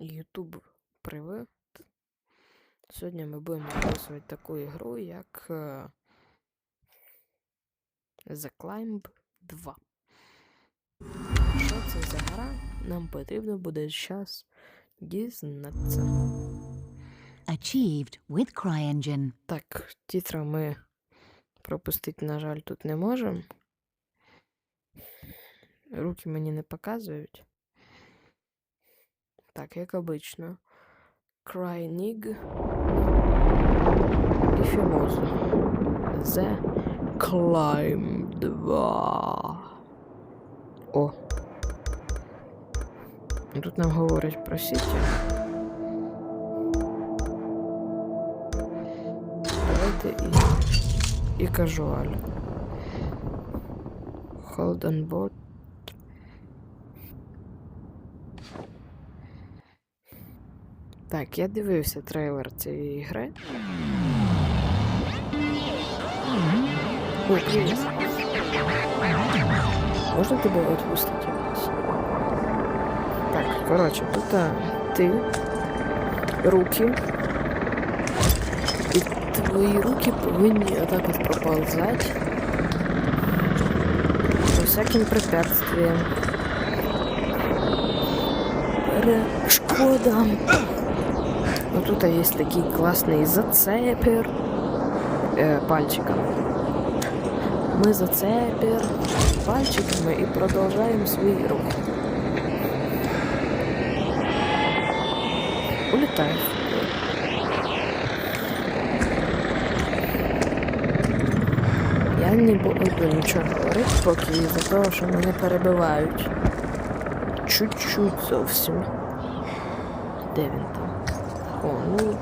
YouTube привет. Сьогодні ми будемо записувати таку ігру, як е, The Climb 2. Що це за гра? Нам потрібно буде зараз дізнатися. Achieved with CryEngine. Так, тітра ми пропустити, на жаль, тут не можемо. Руки мені не показують. Так, як обично. Crynig і Фімозу. The Climb 2. О. Тут нам говорять про сіті. Давайте і, і кажуаль. Hold Так, я дивився трейлер цієї гри. О, привіт. Можна тебе відпустити? Так, коротше, тут ти, руки. І твої руки повинні отак от проползати по всяким препятствиям. Перешкодам. Ну тут есть такие классные зацепер э, пальчиком. Мы зацепер пальчиками и продолжаем свои руки. Улетаешь. Я не буду нічого говорити поки із-за того, що мене перебивають. Чуть-чуть зовсім. Де він там? О, ну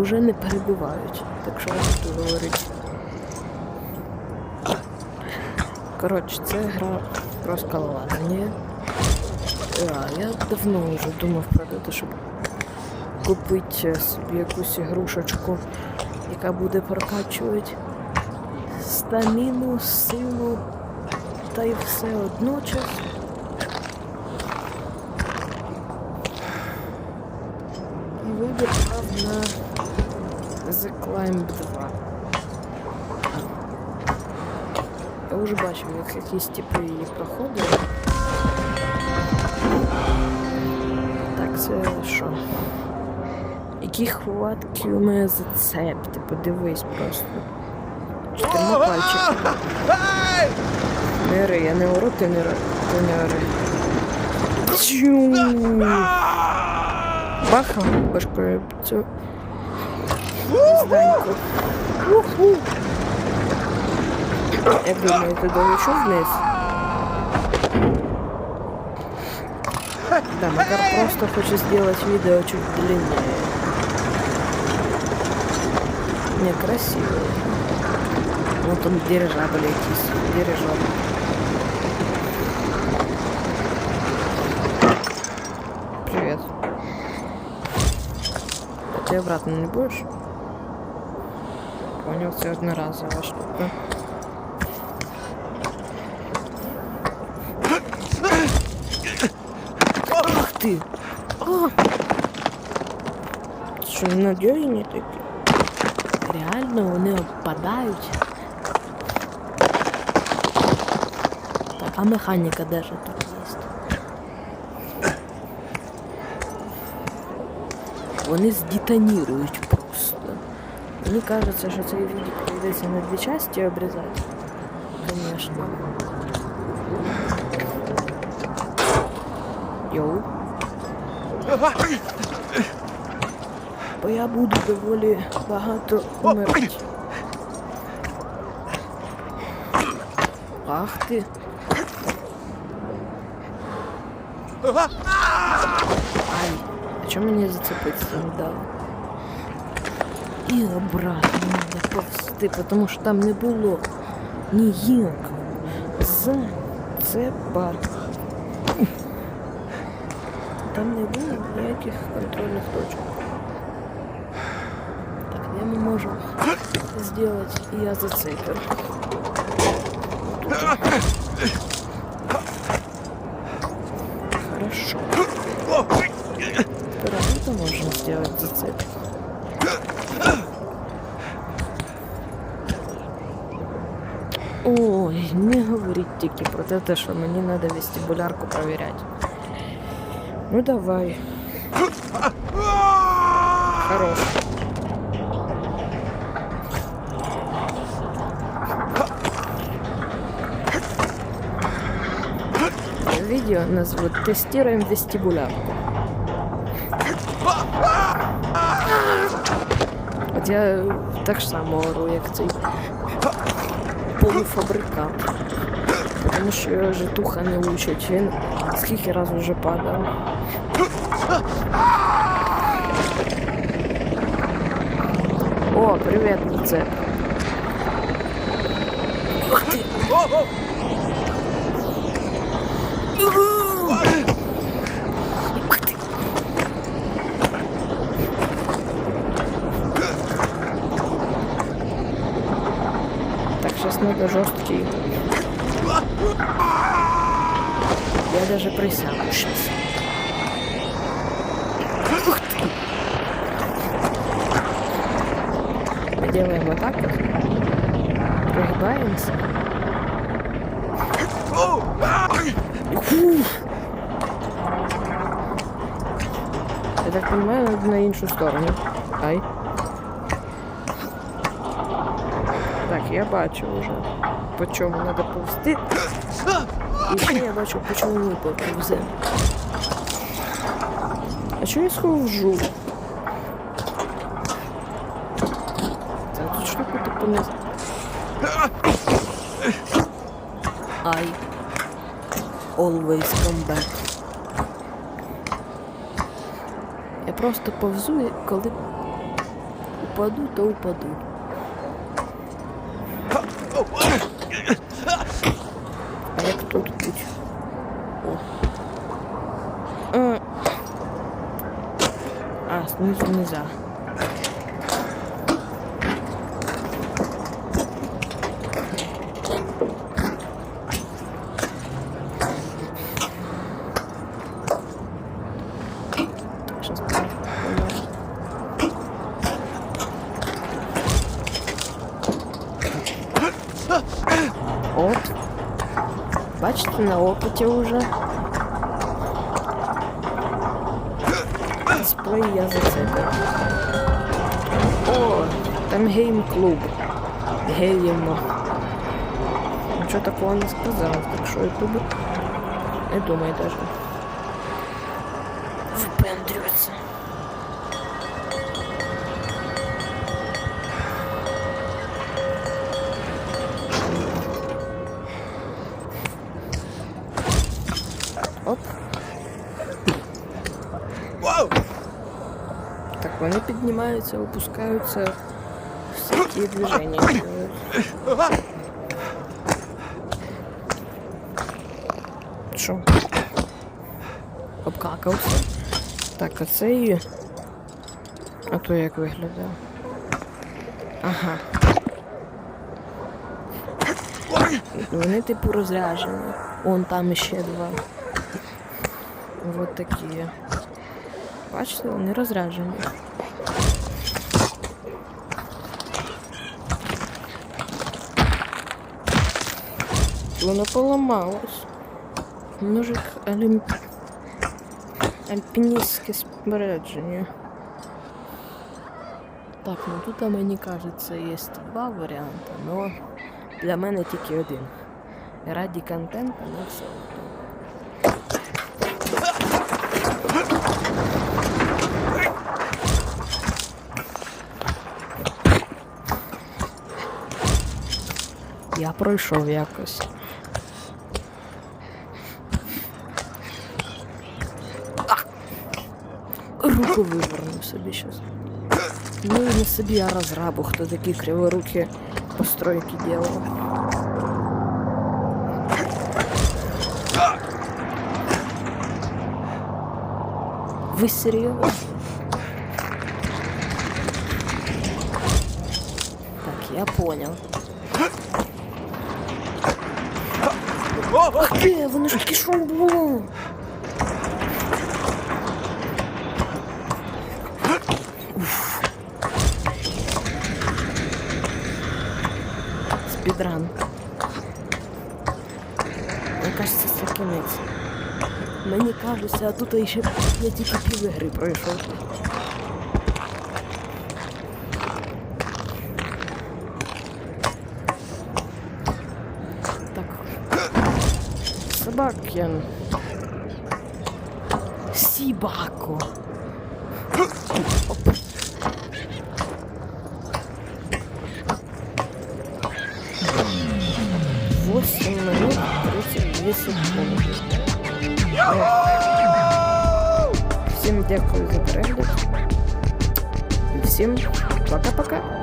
уже не перебивають, так що я буду говорити. Коротше, це гра про скалолазання. А, я давно вже думав про те, щоб купити собі якусь ігрушечку, яка буде прокачувати стаміну, силу та й все одночас. Вибір на The Climb 2. Я вже бачив, як якісь типи її проходили. Так, це що? Які хватки у мене зацепти, подивись просто. Чотирма пальчиками. Не ори, я не ору, ти не ори. Ти не ори. Чу. Бахав башкою цю зданьку. Уху. Як думаєте, долечу вниз? Да, Макар просто хочет сделать видео чуть длиннее. Не, красиво. Вот он дирижабль якийсь. Дирижабль. Ты обратно не будешь? Понял, це одноразова штука. Ах ти! А! Що надійні такі? Реально вони опадають. Так, а механіка де тут є? Вони здетонірують просто. Мені кажеться, що цей відео прийдеться на дві часті обрізати. Звісно. Йоу. Бо я буду доволі багато вмирати. Ах ти. Ай, чому мені зацепитися не дали? І обратно треба повсти, тому що там не було ніякого зацепа. Там не було ніяких контрольних точок. Так, я не можу сделать, і я зацепив. Ой, не говоріть тільки про те, те, що мені треба вестибулярку перевіряти. Ну давай. Хорош. Видео назвут «Тестируем вестибулярку». От я так само ору, як цей полуфабрикат. Тому що його житуха не учать. Він скільки разів вже падав. О, привіт, це. Ух ти! Сейчас жесткий. Я даже сейчас. Ух ты! Делаем вот так вот. Прогибаемся. Я так понимаю, надо на іншу сторону. Ай. Так, я бачу вже, по чому треба повзти. І ще я бачу, по чому ми повземо. А чого я схожу? Так, тут штуку типу не... Ай. Always come back. Я просто повзу, і коли упаду, то упаду. А як тут будь? А, а снизу нельзя. Сейчас Оп. Бачите, на опыте уже. Дисплей я зацепил. О, там гейм-клуб. Геймо. Ничего такого не сказал, так що ютуб не думай даже. Випендрюється. Оп. Так, вони піднімаються, опускаються. Всякі движення. делають. Що? Обкакався. Так, а це і... А то як виглядає? Ага. Вони типу розряжені. Вон там ще два. Вот такі. Бачите, вони розряжені. Воно поламалось. Мужик алім... альпіністське спорядження. Так, ну тут мені кажеться є два варіанти, але для мене тільки один. Раді контенту, ну все. Я пройшов якось. Руку вивернув собі щас. Ну і не собі, а розрабу, хто такі криворукі постройки делал. Вы серьезно? Так, я понял. Ах ти, воно ж таки шум Кажеться, це кінець. Мені кажеться, а тут ще я тільки пів ігри пройшов. Так. Собакен. Сібако. Оп. Тридцать. Всім дякую за перегляд. Всім пока-пока.